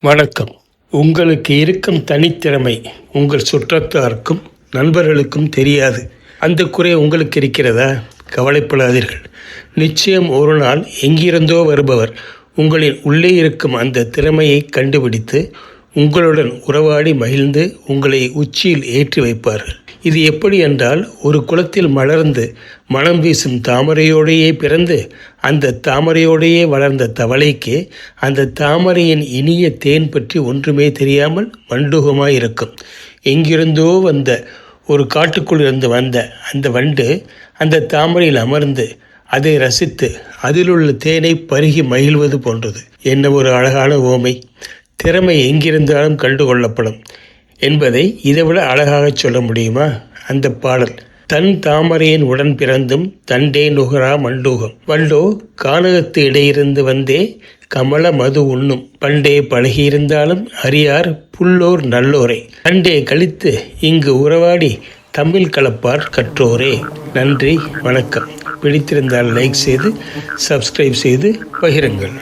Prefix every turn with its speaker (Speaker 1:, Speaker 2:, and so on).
Speaker 1: வணக்கம். உங்களுக்கு இருக்கும் தனித்திறமை உங்கள் சுற்றத்தாருக்கும் நண்பர்களுக்கும் தெரியாது. அந்த குறை உங்களுக்கு இருக்கிறதா? கவலைப்படாதீர்கள். நிச்சயம் ஒரு நாள் எங்கிருந்தோ வருபவர் உங்களின் உள்ளே இருக்கும் அந்த திறமையை கண்டுபிடித்து உங்களுடன் உறவாடி மகிழ்ந்து உங்களை உச்சியில் ஏற்றி வைப்பார்கள். இது எப்படி என்றால் ஒரு குளத்தில் மலர்ந்து மனம் வீசும் தாமரையோடையே பிறந்து அந்த தாமரையோடையே வளர்ந்த தவளைக்கு அந்த தாமரையின் இனிய தேன் பற்றி ஒன்றுமே தெரியாமல் மண்டுகமாய் இருக்கும் எங்கிருந்தோ வந்த ஒரு காட்டுக்குள் இருந்து வந்த அந்த வண்டு அந்த தாமரையில் அமர்ந்து அதை ரசித்து அதிலுள்ள தேனை பருகி மகிழ்வது போன்றது. என்ன ஒரு அழகான ஓமை. திறமை எங்கிருந்தாலும் கண்டுகொள்ளப்படும். என்பதை இதைவிட அழகாகச் சொல்ல முடியுமா? அந்த பாடல். தன் தாமரையின் உடன் பிறந்தும் தண்டே நுகரா மண்டூகம். வண்டோ கானகத்து இடையிருந்து வந்தே கமல மது உண்ணும். பண்டே பழகியிருந்தாலும் அரியார் புல்லோர் நல்லோரை. பண்டே கழித்து இங்கு உறவாடி தமிழ் கலப்பார் கற்றோரே. நன்றி வணக்கம். பிடித்திருந்தால் லைக் செய்து சப்ஸ்கிரைப் செய்து பகிருங்கள்.